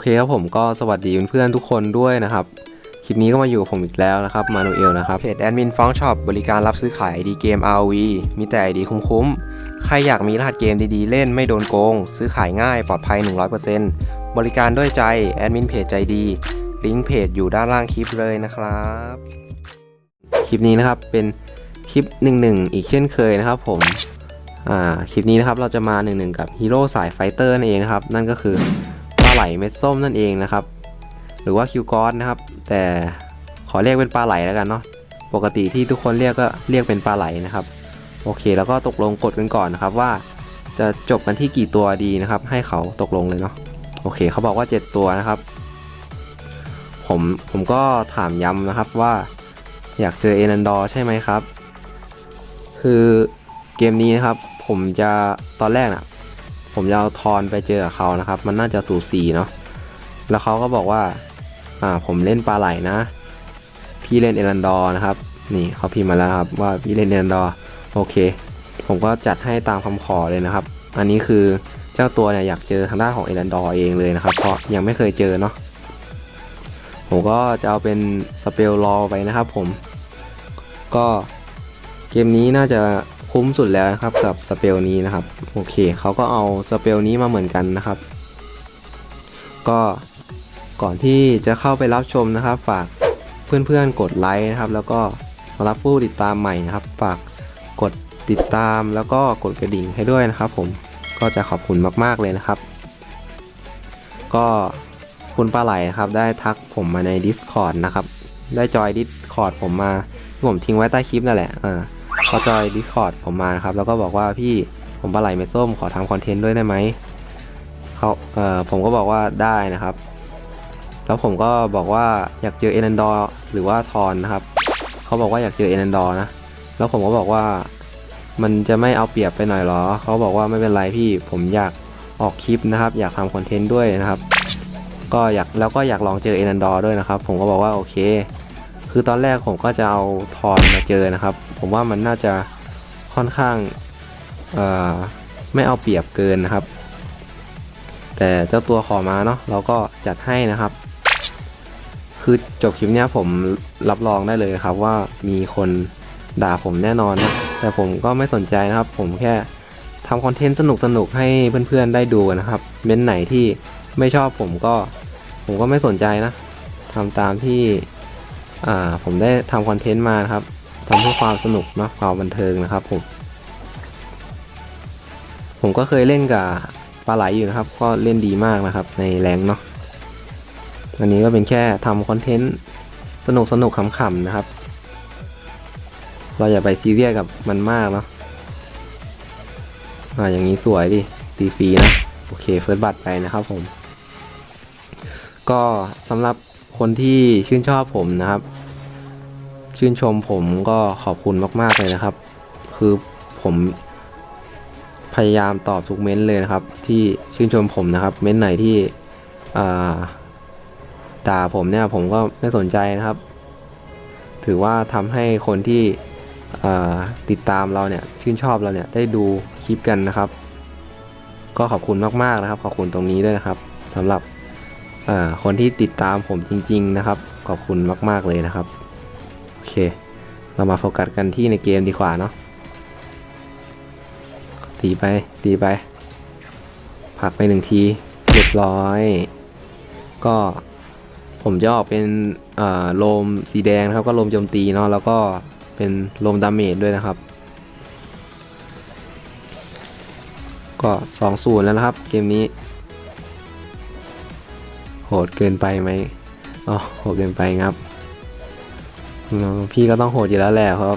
เคครับผมก็สวัสดีเพื่อนๆทุกคนด้วยนะครับ คลิปนี้ก็มาอยู่กับผมอีกแล้วนะครับ มาโนเอลนะครับ เพจแอดมินฟ้องช็อปบริการรับซื้อขาย ID เกม ROV มีแต่ ID คุ้มๆ ใครอยากมีรหัสเกมดีๆ เล่นไม่โดนโกง ซื้อขายง่ายปลอดภัย 100%บริการด้วยใจ แอดมินเพจใจดี ลิงก์เพจอยู่ด้านล่างคลิปเลยนะครับ คลิปนี้นะครับเป็นคลิป 1-1 อีกเช่นเคยนะครับผมอ่าคลิปนี้นะครับเราจะมาหนึ่งหนึ่งกับฮีโร่สายไฟเตอร์นั่นเองนะครับนั่นก็คือปลา ไหลเม็ดส้มนั่นเองนะครับ หรือว่าคิวกอสนะครับ แต่ขอเรียกเป็นปลาไหลแล้วกันเนาะปกติที่ทุกคนเรียกก็เรียกเป็นปลาไหลนะครับ โอเค แล้วก็ตกลงกดกันก่อนนะครับว่าจะจบกันที่กี่ตัวดีนะครับ ให้เขาตกลงเลยเนาะโอเค เขาบอกว่า 7 ตัวนะครับ ผมผมก็ถามย้ำนะครับว่าอยากเจอเอนันดอร์ใช่ไหมครับ คือเกมนี้นะครับ ผมจะตอนแรกน่ะ ผมจะเอาทอนไปเจอกับเขานะครับ มันน่าจะสูสีเนาะแล้วเขาก็บอกว่าอ่าผมเล่นปลาไหลนะ พี่เล่นเอรันดอร์นะครับ นี่เขาพิมพ์มาแล้วครับว่าพี่เล่นเอรันดอร์โอเค ผมก็จัดให้ตามคำขอเลยนะครับ อันนี้คือเจ้าตัวเนี่ยอยากเจอทางด้านของเอรันดอร์เองเลยนะครับ เพราะยังไม่เคยเจอเนาะผมก็จะเอาเป็นสเปลรอไปนะครับผม ก็เกมนี้น่าจะ คุ้มสุดแล้วนะครับกับสเปลนี้นะครับโอเคเขาก็เอาสเปลนี้มาเหมือนกันนะครับ ก็ก่อนที่จะเข้าไปรับชมนะครับ ฝากเพื่อนๆกดไลค์นะครับ แล้วก็สำหรับผู้ติดตามใหม่นะครับ ฝากกดติดตามแล้วก็กดกระดิ่งให้ด้วยนะครับ ผมก็จะขอบคุณมากๆเลยนะครับ ก็คุณปลาไหลนะครับ ได้ทักผมมาใน Discord นะครับ ได้จอย Discord ผมมาที่ผมทิ้งไว้ใต้คลิปนั่นแหละเออ เขาจอย Discord ผมมานะครับ แล้วก็บอกว่าพี่ผมปลาไหลเม็ดส้มขอทำคอนเทนต์ด้วยได้ไหมเขาเอ่อผมก็บอกว่าได้นะครับ แล้วผมก็บอกว่าอยากเจอเอ n นนดอร์หรือว่าทอนนะครับเขาบอกว่าอยากเจอเอ n นนดอร์นะแล้วผมก็บอกว่ามันจะไม่เอาเปรียบไปหน่อยหรอ เขาบอกว่าไม่เป็นไรพี่ผมอยากออกคลิปนะครับ อยากทำคอนเทนต์ด้วยนะครับ ก็อยากแล้วก็อยากลองเจอเอ n นนดอร์ด้วยนะครับ ผมก็บอกว่าโอเค คือตอนแรกผมก็จะเอาทอนมาเจอนะครับ ผมว่ามันน่าจะค่อนข้างไม่เอาเปรียบเกินนะครับ แต่เจ้าตัวขอมาเนาะเราก็จัดให้นะครับ คือจบคลิปเนี้ยผมรับรองได้เลยครับว่ามีคนด่าผมแน่นอนนะแต่ผมก็ไม่สนใจนะครับ ผมแค่ทำคอนเทนต์สนุกสนุกให้เพื่อนๆได้ดูนะครับเม้นไหนที่ไม่ชอบผมก็ ผมก็ไม่สนใจนะทำตามที่ อ่าผมได้ทำคอนเทนต์มานะครับทำเพื่อความสนุกเนาะความบันเทิงนะครับผม ผมก็เคยเล่นกับปลาไหลอยู่นะครับ ก็เล่นดีมากนะครับ ในแรงเนาะอันนี้ก็เป็นแค่ทำคอนเทนต์สนุกสนุกขำๆนะครับ เราอย่าไปซีเรียสกับมันมากเนาะอ่าอย่างนี้สวยดิตีฟรีนะ โอเคเฟิร์สบัตรไปนะครับผม ก็สำหรับ คนที่ชื่นชอบผมนะครับ ชื่นชมผมก็ขอบคุณมากๆเลยนะครับ คือผมพยายามตอบทุกเม้นต์เลยนะครับ ที่ชื่นชมผมนะครับ เม้นต์ไหนที่ด่าผมเนี่ยผมก็ไม่สนใจนะครับ ถือว่าทำให้คนที่ติดตามเราเนี่ยชื่นชอบเราเนี่ยได้ดูคลิปกันนะครับ ก็ขอบคุณมากๆนะครับ ขอบคุณตรงนี้ด้วยนะครับสำหรับ คนที่ติดตามผมจริง ๆ นะครับ ขอบคุณมาก ๆ เลยนะครับ โอเค เรามาโฟกัสกันที่ในเกมดีกว่าเนาะตีไป ตีไป ผักไปหนึ่งทีเรียบร้อย ก็ผมจะออกเป็นโลมสีแดงนะครับก็โลมโจมตีเนาะแล้วก็เป็นโลมดาเมจด้วยนะครับ ก็สองศูนย์แล้วนะครับ เกมนี้ ดเกินไปไหมอ๋อโหดเกินไปครับพี่ก็ต้องโหดอยู่แล้วแหละเพราะ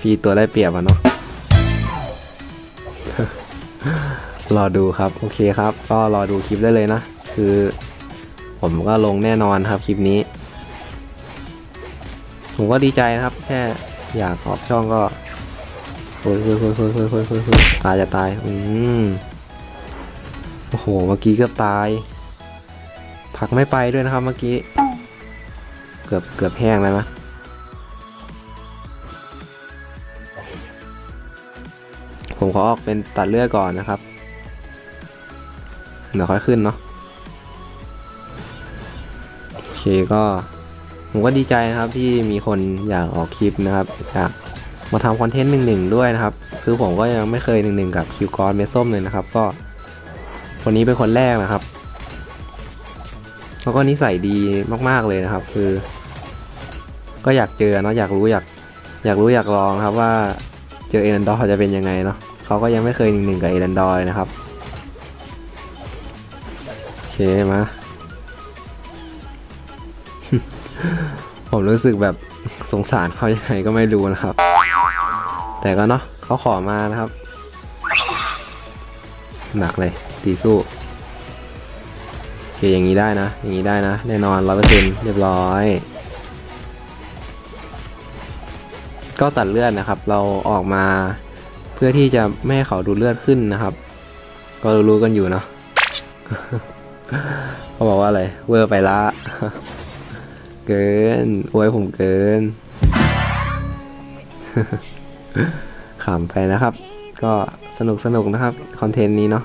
พี่ตัวได้เปรียบอะเนาะรอดูครับ โอเคครับ ก็รอดูคลิปได้เลยนะ คือ ผมก็ลงแน่นอนครับคลิปนี้ ผมก็ดีใจครับ แค่อยากขอบช่องก็โอ้ยโอยโอ้ยโอ้ยโอ้ยตายจะตาย อืมโอ้โห เมื่อกี้เกือบตาย ผักไม่ไปด้วยนะครับเมื่อกี้ เกือบเกือบแห้งแล้วนะ ผมขอออกเป็นตัดเลือดก่อนนะครับ เดี๋ยวค่อยขึ้นเนาะ โอเคก็ ผมก็ดีใจนะครับที่มีคนอยากออกคลิปนะครับอยากมาทำคอนเทนต์หนึ่งหนึ่งด้วยนะครับ คือผมก็ยังไม่เคยหนึ่งหนึ่งกับคิวกอนเมส้มเลยนะครับ ก็คนนี้เป็นคนแรกนะครับ แล้วก็นิสัยดีมาก ๆเลยนะครับ คือ ก็อยากเจอเนาะอยากรู้อยากอยากรู้อยากลองครับว่าเจอเอรันดอร์จะเป็นยังไงเนาะเขาก็ยังไม่เคยหนึ่งหนึ่งกับเอรันดอร์นะครับโอเคมาผมรู้สึกแบบสงสารเขายังไงก็ไม่รู้นะครับ แต่ก็เนาะเขาขอมานะครับ หนักเลยตีสู้ อเคอย่างนี้ได้นะ อย่างนี้ได้นะ แน่นอนร้อยเปอร์เซ็นต์เรียบร้อย ก็ตัดเลือดนะครับ เราออกมาเพื่อที่จะไม่ให้เขาดูเลือดขึ้นนะครับ ก็รู้กันอยู่เนาะเขาบอกว่าอะไร เวอร์ไปละ เกินอวยผมเกินขำไปนะครับ ก็สนุกสนุกนะครับ คอนเทนต์นี้เนาะ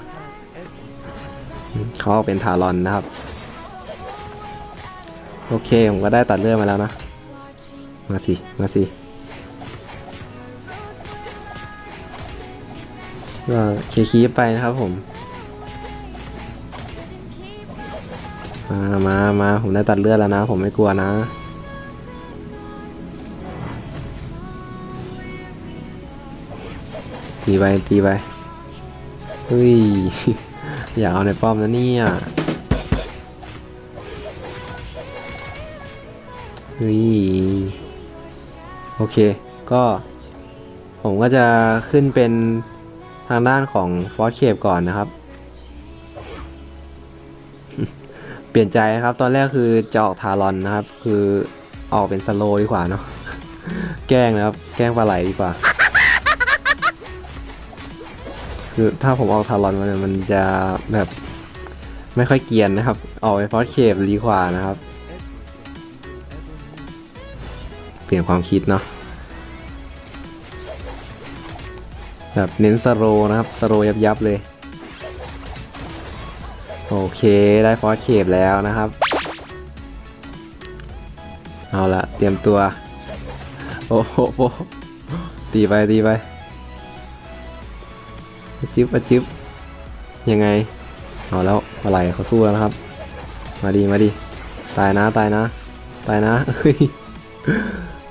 เขาเอาเป็นทารอนนะครับ โอเค ผมก็ได้ตัดเลือดมาแล้วนะ มาสิ มาสิก็เคลีไปนะครับผม มามามาผมได้ตัดเลือดแล้วนะ ผมไม่กลัวนะ ตีไปตีไปเฮ้ย อยากเอาในป้อมนะเนี่ยเฮ้ยโอเค ก็ผมก็จะขึ้นเป็นทางด้านของฟอสเคปก่อนนะครับ เปลี่ยนใจนะครับ ตอนแรกคือจะออกทารอนนะครับ คือออกเป็นสโลดีกว่าเนาะแกล้งนะครับ แกล้งปลาไหลดีกว่า คือถ้าผมออกทารอนมันมันจะแบบไม่ค่อยเกียนนะครับ ออกไปฟอสเคปดีกว่านะครับ เปลี่ยนความคิดเนาะแบบเน้นสโลว์นะครับสโลว์ยับยับเลย โอเคได้ฟอสเคปแล้วนะครับ เอาละเตรียมตัว โอ้โหตีไปตีไป จิ๊บอจิ๊บยังไง เอาแล้วอะไรเขาสู้แล้วนะครับ มาดีมาดีตายนะตายนะ ตายนะ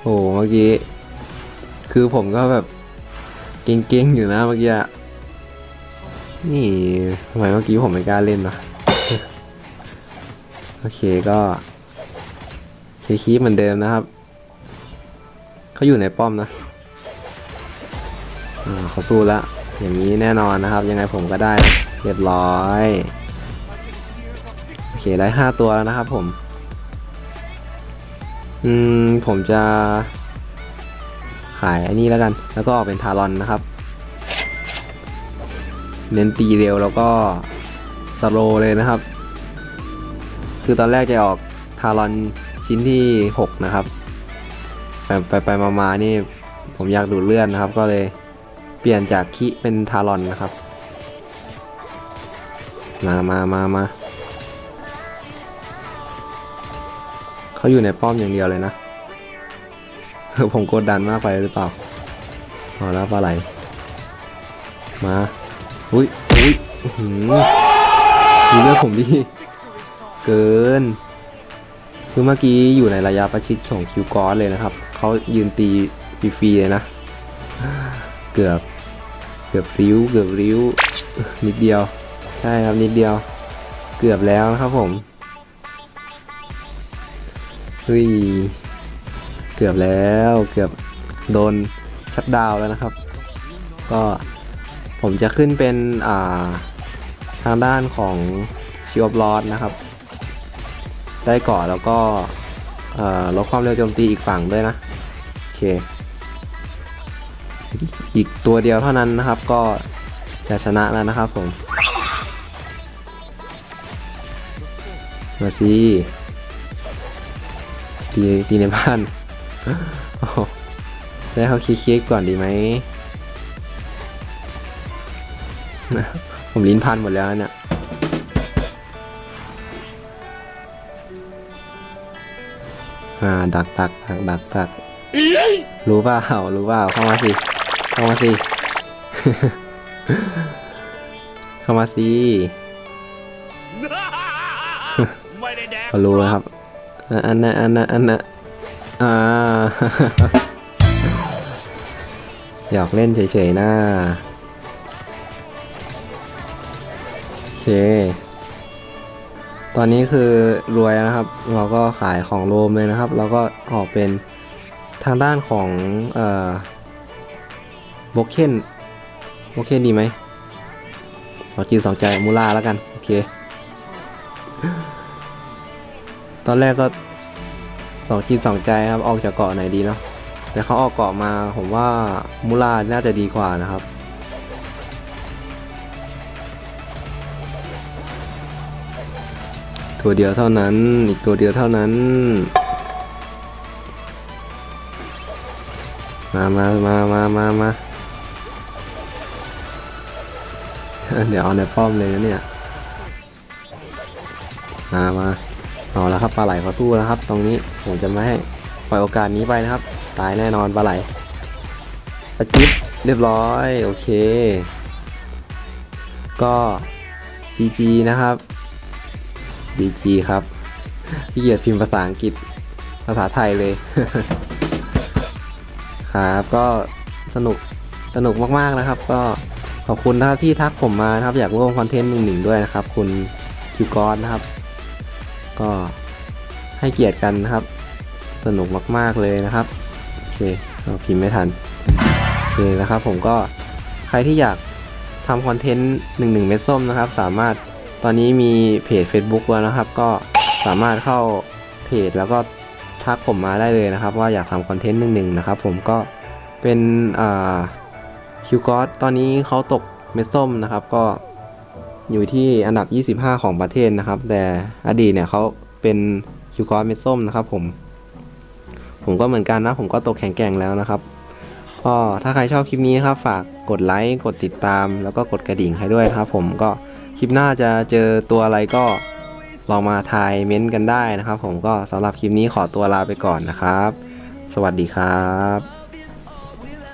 โอ้โหเมื่อกี้ คือผมก็แบบเก่งๆอยู่นะเมื่อกี้นี่ทำไมเมื่อกี้ผมไม่กล้าเล่นนะโอเคก็คคีเหมือนเดิมนะครับเขาอยู่ในป้อมนะอ่าเขาสู้แล้ว อย่างนี้แน่นอนนะครับ ยังไงผมก็ได้เรียบร้อยโอเคได้ห้าตัวแล้วนะครับ ผม อืมผมจะขายอันนี้แล้วกัน แล้วก็ออกเป็นทารอนนะครับ เน้นตีเร็วแล้วก็สโลเลยนะครับ คือตอนแรกจะออกทารอนชิ้นที่ 6 นะครับ ไปไปไปมามานี่ผมอยากดูดเลื่อดนะครับ ก็เลย เปลี่ยนจากคิเป็นทารอนนะครับ มามามามาเขาอยู่ในป้อมอย่างเดียวเลยนะผมกดดันมากไปหรือเปล่าเอาแล้วปลาไหลมาอุ้ยอุ้ยหือดูเลือดผมดิเกิน คือเมื่อกี้อยู่ในระยะประชิดของคิวกอสเลยนะครับ เขายืนตีฟรีๆเลยนะ กือบ เกือบริ้ว เกือบริ้ว นิดเดียว ใช่ครับนิดเดียว เกือบแล้วนะครับผมเฮ้ยเกือบแล้วเกือบโดนชัดดาวแล้วนะครับ ก็ผมจะขึ้นเป็นอ่าทางด้านของชิออฟลอดนะครับ ได้เกาะแล้วก็ลดความเร็วโจมตีอีกฝั่งด้วยนะ โอเค อีกตัวเดียวเท่านั้นนะครับ ก็จะชนะแล้วนะครับผมมาสิตีตีในบ้านได้เขาคิดๆก่อนดีไหมผมลิ้นพันหมดแล้วเนี่ยอ่าดักดักดักดักดักรู้เปล่ารู้เปล่าเข้ามาสิ เข้ามาสิ เข้ามาสิไม่ได้แดกก็รู้แล้วครับอะอันน่ะอันน่ะอันน่ะอ่าหยอกเล่นเฉยๆนะโอเค ตอนนี้คือรวยแล้วนะครับ เราก็ขายของโรมเลยนะครับ เราก็ออกเป็นทางด้านของ เอ่อ โบเคนโบเคนดีไหมขอจีนสองใจมูล่าแล้วกัน โอเค ตอนแรกก็สองจิตสองใจครับ ออกจากเกาะไหนดีเนาะแต่เขาออกเกาะมาผมว่ามูลาน่าจะดีกว่านะครับ ตัวเดียวเท่านั้น อีกตัวเดียวเท่านั้น มามามามามามา เดี๋ยวเอาในป้อมเลยนะเนี่ยมามาเอาแล้วครับปลาไหลเขาสู้แล้วครับ ตรงนี้ผมจะไม่ให้ปล่อยโอกาสนี้ไปนะครับ ตายแน่นอนปลาไหลประจิบเรียบร้อยโอเค ก็ GG นะครับ DG ครับพี่เกียรติพิมพ์ภาษาอังกฤษภาษาไทยเลย ครับ ก็สนุกสนุกมากๆนะครับ ก็ ขอบคุณนะครับที่ทักผมมานะครับ อยากร่วมคอนเทนต์หนึ่งหนึ่งด้วยนะครับ คุณคิวกอนนะครับ ก็ให้เกียรติกันนะครับ สนุกมากๆเลยนะครับ โอเคเราพิมพ์ไม่ทัน โอเคนะครับผมก็ใครที่อยากทำคอนเทนต์หนึ่งหนึ่งเม็ดส้มนะครับ สามารถตอนนี้มีเพจ Facebook แล้วนะครับ ก็สามารถเข้าเพจแล้วก็ทักผมมาได้เลยนะครับ ว่าอยากทำคอนเทนต์หนึ่งหนึ่งนะครับ ผมก็เป็นอ่า คิวกอสตอนนี้เขาตกเม็ดส้มนะครับ ก็อยู่ที่อันดับ 25 ของประเทศนะครับ แต่อดีตเนี่ยเขาเป็นคิวกอสเม็ดส้มนะครับ ผม ผมก็เหมือนกันนะ ผมก็ตกแข็งแกร่งแล้วนะครับก็ถ้าใครชอบคลิปนี้ครับ ฝากกดไลค์กดติดตาม แล้วก็กดกระดิ่งให้ด้วยนะครับ ผมก็คลิปหน้าจะเจอตัวอะไรก็ลองมาทายเม้นต์กันได้นะครับ ผมก็สำหรับคลิปนี้ขอตัวลาไปก่อนนะครับ สวัสดีครับ